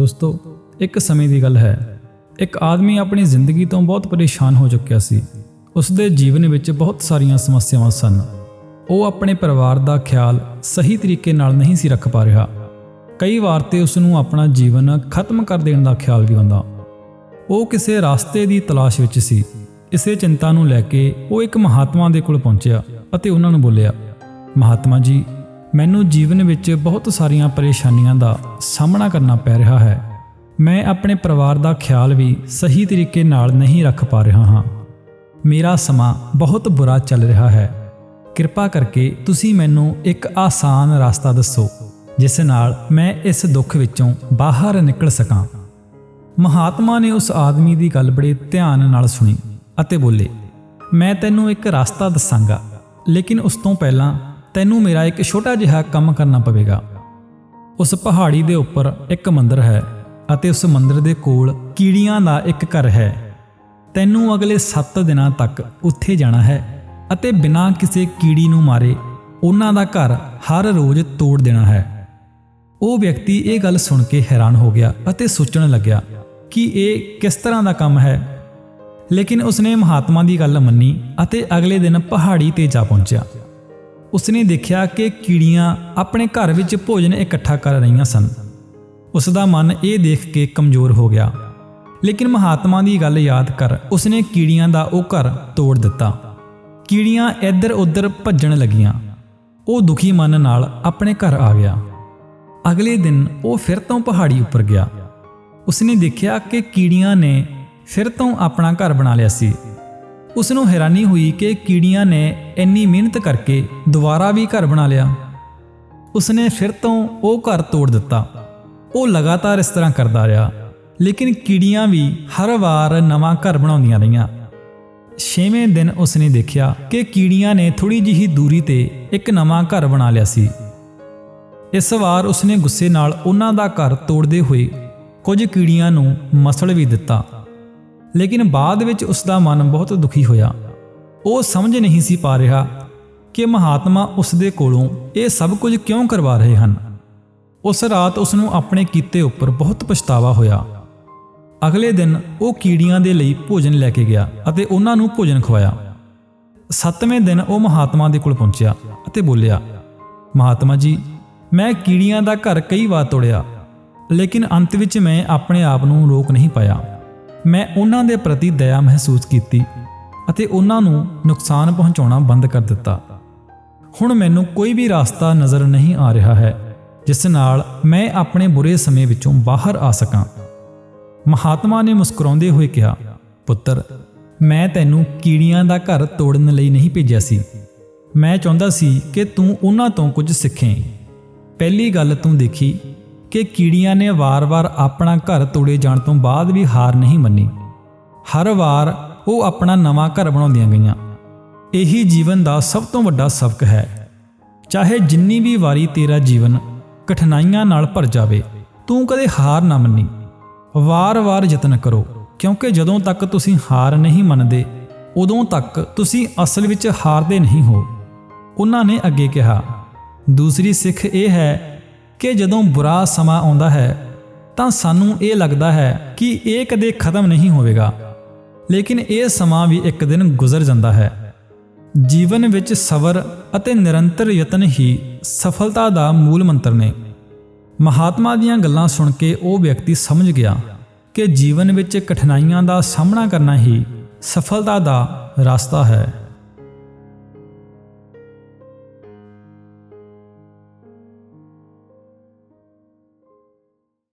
ਦੋਸਤੋ, ਇੱਕ ਸਮੇਂ ਦੀ ਗੱਲ ਹੈ। ਇੱਕ ਆਦਮੀ ਆਪਣੀ ਜ਼ਿੰਦਗੀ ਤੋਂ ਬਹੁਤ ਪਰੇਸ਼ਾਨ ਹੋ ਚੁੱਕਿਆ ਸੀ। ਉਸ ਦੇ ਜੀਵਨ ਵਿੱਚ ਬਹੁਤ ਸਾਰੀਆਂ ਸਮੱਸਿਆਵਾਂ ਸਨ। ਉਹ ਆਪਣੇ ਪਰਿਵਾਰ ਦਾ ਖਿਆਲ ਸਹੀ ਤਰੀਕੇ ਨਾਲ ਨਹੀਂ ਸੀ ਰੱਖ ਪਾ ਰਿਹਾ। ਕਈ ਵਾਰ ਤੇ ਉਸ ਨੂੰ ਆਪਣਾ ਜੀਵਨ ਖਤਮ ਕਰ ਦੇਣ ਦਾ ਖਿਆਲ ਵੀ ਆਉਂਦਾ। ਉਹ ਕਿਸੇ ਰਸਤੇ ਦੀ ਤਲਾਸ਼ ਵਿੱਚ ਸੀ। ਇਸੇ ਚਿੰਤਾ ਨੂੰ ਲੈ ਕੇ ਉਹ ਇੱਕ ਮਹਾਤਮਾ ਦੇ ਕੋਲ ਪਹੁੰਚਿਆ ਅਤੇ ਉਹਨਾਂ ਨੂੰ ਬੋਲਿਆ, ਮਹਾਤਮਾ ਜੀ ਮੈਨੂੰ ਜੀਵਨ ਵਿੱਚ ਬਹੁਤ ਸਾਰੀਆਂ ਪਰੇਸ਼ਾਨੀਆਂ ਦਾ ਸਾਹਮਣਾ ਕਰਨਾ ਪੈ ਰਿਹਾ ਹੈ। ਮੈਂ ਆਪਣੇ ਪਰਿਵਾਰ ਦਾ ਖਿਆਲ ਵੀ ਸਹੀ ਤਰੀਕੇ ਨਾਲ ਨਹੀਂ ਰੱਖ ਪਾ ਰਿਹਾ ਹਾਂ। ਮੇਰਾ ਸਮਾਂ ਬਹੁਤ ਬੁਰਾ ਚੱਲ ਰਿਹਾ ਹੈ। ਕਿਰਪਾ ਕਰਕੇ ਤੁਸੀਂ ਮੈਨੂੰ ਇੱਕ ਆਸਾਨ ਰਸਤਾ ਦੱਸੋ, ਜਿਸ ਨਾਲ ਮੈਂ ਇਸ ਦੁੱਖ ਵਿੱਚੋਂ ਬਾਹਰ ਨਿਕਲ ਸਕਾਂ। ਮਹਾਤਮਾ ਨੇ ਉਸ ਆਦਮੀ ਦੀ ਗੱਲ ਬੜੇ ਧਿਆਨ ਨਾਲ ਸੁਣੀ ਅਤੇ ਬੋਲੇ, ਮੈਂ ਤੈਨੂੰ ਇੱਕ ਰਸਤਾ ਦੱਸਾਂਗਾ, ਲੇਕਿਨ ਉਸ ਤੋਂ ਪਹਿਲਾਂ ਤੈਨੂੰ ਮੇਰਾ ਇੱਕ ਛੋਟਾ ਜਿਹਾ ਕੰਮ ਕਰਨਾ ਪਵੇਗਾ। ਉਸ ਪਹਾੜੀ ਦੇ ਉੱਪਰ ਇੱਕ ਮੰਦਿਰ ਹੈ ਅਤੇ ਉਸ ਮੰਦਿਰ ਦੇ ਕੋਲ ਕੀੜੀਆਂ ਦਾ ਇੱਕ ਘਰ ਹੈ। ਤੈਨੂੰ ਅਗਲੇ 7 ਦਿਨਾਂ ਤੱਕ ਉੱਥੇ ਜਾਣਾ ਹੈ ਅਤੇ ਬਿਨਾਂ ਕਿਸੇ ਕੀੜੀ ਨੂੰ ਮਾਰੇ ਉਹਨਾਂ ਦਾ ਘਰ ਹਰ ਰੋਜ਼ ਤੋੜ ਦੇਣਾ ਹੈ। ਉਹ ਵਿਅਕਤੀ ਇਹ ਗੱਲ ਸੁਣ ਕੇ ਹੈਰਾਨ ਹੋ ਗਿਆ ਅਤੇ ਸੋਚਣ ਲੱਗਿਆ ਕਿ ਇਹ ਕਿਸ ਤਰ੍ਹਾਂ ਦਾ ਕੰਮ ਹੈ। ਲੇਕਿਨ ਉਸਨੇ ਮਹਾਤਮਾ ਦੀ ਗੱਲ ਮੰਨੀ ਅਤੇ ਅਗਲੇ ਦਿਨ ਪਹਾੜੀ ਤੇ ਜਾ ਪਹੁੰਚਿਆ। ਉਸਨੇ ਦੇਖਿਆ ਕਿ ਕੀੜੀਆਂ ਆਪਣੇ ਘਰ ਵਿੱਚ ਭੋਜਨ ਇਕੱਠਾ ਕਰ ਰਹੀਆਂ ਸਨ। ਉਸ ਦਾ ਮਨ ਇਹ ਦੇਖ ਕੇ ਕਮਜ਼ੋਰ ਹੋ ਗਿਆ। ਲੇਕਿਨ ਮਹਾਤਮਾ ਦੀ ਗੱਲ ਯਾਦ ਕਰ ਉਸਨੇ ਕੀੜੀਆਂ ਦਾ ਉਹ ਘਰ ਤੋੜ ਦਿੱਤਾ। ਕੀੜੀਆਂ ਇੱਧਰ ਉੱਧਰ ਭੱਜਣ ਲੱਗੀਆਂ। ਉਹ ਦੁਖੀ ਮਨ ਨਾਲ ਆਪਣੇ ਘਰ ਆ ਗਿਆ। ਅਗਲੇ ਦਿਨ ਉਹ ਫਿਰ ਤੋਂ ਪਹਾੜੀ ਉੱਪਰ ਗਿਆ। ਉਸਨੇ ਦੇਖਿਆ ਕਿ ਕੀੜੀਆਂ ਨੇ ਫਿਰ ਤੋਂ ਆਪਣਾ ਘਰ ਬਣਾ ਲਿਆ ਸੀ। ਉਸ ਨੂੰ ਹੈਰਾਨੀ ਹੋਈ ਕਿ ਕੀੜੀਆਂ ਨੇ ਇੰਨੀ ਮਿਹਨਤ ਕਰਕੇ ਦੁਬਾਰਾ ਵੀ ਘਰ ਬਣਾ ਲਿਆ। ਉਸਨੇ ਫਿਰ ਤੋਂ ਉਹ ਘਰ ਤੋੜ ਦਿੱਤਾ। ਉਹ ਲਗਾਤਾਰ ਇਸ ਤਰ੍ਹਾਂ ਕਰਦਾ ਰਿਹਾ, ਲੇਕਿਨ ਕੀੜੀਆਂ ਵੀ ਹਰ ਵਾਰ ਨਵਾਂ ਘਰ ਬਣਾਉਂਦੀਆਂ ਰਹੀਆਂ। ਛੇਵੇਂ ਦਿਨ ਉਸਨੇ ਦੇਖਿਆ ਕਿ ਕੀੜੀਆਂ ਨੇ ਥੋੜੀ ਜਿਹੀ ਦੂਰੀ ਤੇ ਇੱਕ ਨਵਾਂ ਘਰ ਬਣਾ ਲਿਆ ਸੀ। ਇਸ ਵਾਰ ਉਸਨੇ ਗੁੱਸੇ ਨਾਲ ਉਹਨਾਂ ਦਾ ਘਰ ਤੋੜਦੇ ਹੋਏ ਕੁਝ ਕੀੜੀਆਂ ਨੂੰ ਮਸਲ ਵੀ ਦਿੱਤਾ। ਲੇਕਿਨ ਬਾਅਦ ਵਿੱਚ ਉਸ ਦਾ ਮਨ ਬਹੁਤ ਦੁਖੀ ਹੋਇਆ। ਉਹ ਸਮਝ ਨਹੀਂ ਸੀ ਪਾ ਰਿਹਾ ਕਿ ਮਹਾਤਮਾ ਉਸ ਦੇ ਕੋਲੋਂ ਇਹ ਸਭ ਕੁਝ ਕਿਉਂ ਕਰਵਾ ਰਹੇ ਹਨ। ਉਸ ਰਾਤ ਉਸ ਨੂੰ ਆਪਣੇ ਕੀਤੇ ਉੱਪਰ ਬਹੁਤ ਪਛਤਾਵਾ ਹੋਇਆ। ਅਗਲੇ ਦਿਨ ਉਹ ਕੀੜੀਆਂ ਦੇ ਲਈ ਭੋਜਨ ਲੈ ਕੇ ਗਿਆ ਅਤੇ ਉਹਨਾਂ ਨੂੰ ਭੋਜਨ ਖਵਾਇਆ। ਸੱਤਵੇਂ ਦਿਨ ਉਹ ਮਹਾਤਮਾ ਦੇ ਕੋਲ ਪਹੁੰਚਿਆ ਅਤੇ ਬੋਲਿਆ, ਮਹਾਤਮਾ ਜੀ, ਮੈਂ ਕੀੜੀਆਂ ਦਾ ਘਰ ਕਈ ਵਾਰ ਤੋੜਿਆ, ਲੇਕਿਨ ਅੰਤ ਵਿੱਚ ਮੈਂ ਆਪਣੇ ਆਪ ਨੂੰ ਰੋਕ ਨਹੀਂ ਪਾਇਆ। ਮੈਂ ਉਹਨਾਂ ਦੇ ਪ੍ਰਤੀ ਦਇਆ ਮਹਿਸੂਸ ਕੀਤੀ ਅਤੇ ਉਹਨਾਂ ਨੂੰ ਨੁਕਸਾਨ ਪਹੁੰਚਾਉਣਾ ਬੰਦ ਕਰ ਦਿੱਤਾ। ਹੁਣ ਮੈਨੂੰ ਕੋਈ ਵੀ ਰਸਤਾ ਨਜ਼ਰ ਨਹੀਂ ਆ ਰਿਹਾ ਹੈ, ਜਿਸ ਨਾਲ ਮੈਂ ਆਪਣੇ ਬੁਰੇ ਸਮੇਂ ਵਿੱਚੋਂ ਬਾਹਰ ਆ ਸਕਾਂ। ਮਹਾਤਮਾ ਨੇ ਮੁਸਕਰਾਉਂਦੇ ਹੋਏ ਕਿਹਾ, ਪੁੱਤਰ, ਮੈਂ ਤੈਨੂੰ ਕੀੜੀਆਂ ਦਾ ਘਰ ਤੋੜਨ ਲਈ ਨਹੀਂ ਭੇਜਿਆ ਸੀ। ਮੈਂ ਚਾਹੁੰਦਾ ਸੀ ਕਿ ਤੂੰ ਉਹਨਾਂ ਤੋਂ ਕੁਝ ਸਿੱਖੇ। ਪਹਿਲੀ ਗੱਲ ਤੂੰ ਦੇਖੀ ਕਿ ਕੀੜੀਆਂ ਨੇ ਵਾਰ-ਵਾਰ ਆਪਣਾ ਘਰ ਤੋੜੇ ਜਾਣ ਤੋਂ ਬਾਅਦ ਵੀ ਹਾਰ ਨਹੀਂ ਮੰਨੀ। ਹਰ ਵਾਰ ਉਹ ਆਪਣਾ ਨਵਾਂ ਘਰ ਬਣਾਉਂਦੀਆਂ ਗਈਆਂ। ਇਹੀ ਜੀਵਨ ਦਾ ਸਭ ਤੋਂ ਵੱਡਾ ਸਬਕ ਹੈ। ਚਾਹੇ ਜਿੰਨੀ ਵੀ ਵਾਰੀ ਤੇਰਾ ਜੀਵਨ ਕਠਿਨਾਈਆਂ ਨਾਲ ਭਰ ਜਾਵੇ, ਤੂੰ ਕਦੇ ਹਾਰ ਨਾ ਮੰਨੀ। ਵਾਰ-ਵਾਰ ਯਤਨ ਕਰੋ, ਕਿਉਂਕਿ ਜਦੋਂ ਤੱਕ ਤੁਸੀਂ ਹਾਰ ਨਹੀਂ ਮੰਨਦੇ, ਉਦੋਂ ਤੱਕ ਤੁਸੀਂ ਅਸਲ ਵਿੱਚ ਹਾਰਦੇ ਨਹੀਂ ਹੋ। ਉਹਨਾਂ ਨੇ ਅੱਗੇ ਕਿਹਾ, ਦੂਸਰੀ ਸਿੱਖ ਇਹ ਹੈ ਕਿ ਜਦੋਂ ਬੁਰਾ ਸਮਾਂ ਆਉਂਦਾ ਹੈ, ਤਾਂ ਸਾਨੂੰ ਇਹ ਲੱਗਦਾ ਹੈ ਕਿ ਇਹ ਕਦੇ ਖਤਮ ਨਹੀਂ ਹੋਵੇਗਾ। ਲੇਕਿਨ ਇਹ ਸਮਾਂ ਵੀ ਇੱਕ ਦਿਨ ਗੁਜ਼ਰ ਜਾਂਦਾ ਹੈ। ਜੀਵਨ ਵਿੱਚ ਸਬਰ ਅਤੇ ਨਿਰੰਤਰ ਯਤਨ ਹੀ ਸਫਲਤਾ ਦਾ ਮੂਲ ਮੰਤਰ ਨੇ। ਮਹਾਤਮਾ ਦੀਆਂ ਗੱਲਾਂ ਸੁਣ ਕੇ ਉਹ ਵਿਅਕਤੀ ਸਮਝ ਗਿਆ ਕਿ ਜੀਵਨ ਵਿੱਚ ਕਠਿਨਾਈਆਂ ਦਾ ਸਾਹਮਣਾ ਕਰਨਾ ਹੀ ਸਫਲਤਾ ਦਾ ਰਸਤਾ ਹੈ।